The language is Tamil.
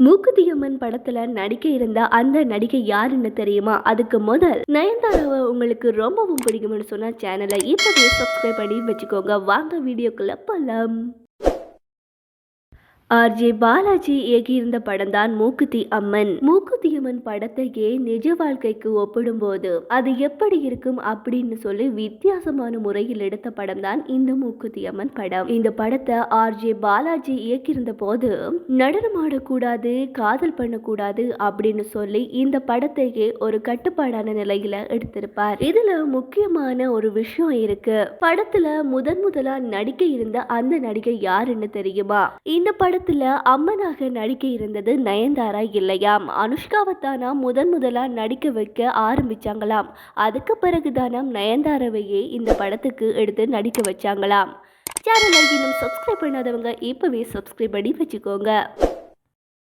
மூக்குத்தியம்மன் படத்துல நடிக்க இருந்த அந்த நடிகை யாருன்னு தெரியுமா? அதுக்கு முதல் நயன்தாராவை உங்களுக்கு ரொம்பவும் பிடிக்கும்னு சொன்னா சேனலை இப்பவே சப்ஸ்கிரைப் பண்ணி வச்சுக்கோங்க. வாங்க வீடியோக்குள்ள ஆர். ஆர்ஜே பாலாஜி இயக்கியிருந்த படம்தான் மூக்குத்தி அம்மன். மூக்குத்தி அம்மன் படத்தையே நிஜ வாழ்க்கைக்கு ஒப்பிடும்போது அது எப்படி இருக்கும் அப்படின்னு சொல்லி வித்தியாசமான முறையில் எடுத்த படம் தான் இந்த மூக்குத்தி அம்மன் படம். இந்த படத்தை ஆர்ஜே பாலாஜி இயக்கியிருந்த போது நடனம் ஆடக்கூடாது காதல் பண்ணக்கூடாது அப்படின்னு சொல்லி இந்த படத்தையே ஒரு கட்டுப்பாடான நிலையில எடுத்திருப்பார். இதுல முக்கியமான ஒரு விஷயம் இருக்கு. படத்துல முதன் முதலா நடிக்க இருந்த அந்த நடிகை யாருன்னு தெரியுமா? இந்த படம் படத்தில் அம்மனாக நடிக்க இருந்தது நயன்தாரா இல்லையாம். அனுஷ்காவைத்தானா முதன் முதலாக நடிக்க வைக்க ஆரம்பித்தாங்களாம் அதுக்கு பிறகு பிறகுதானாம் நயன்தாராவையே இந்த படத்துக்கு எடுத்து நடிக்க வச்சாங்களாம். சேனலை இன்னும் சப்ஸ்கிரைப் பண்ணாதவங்க இப்போவே சப்ஸ்கிரைப் பண்ணி வச்சுக்கோங்க.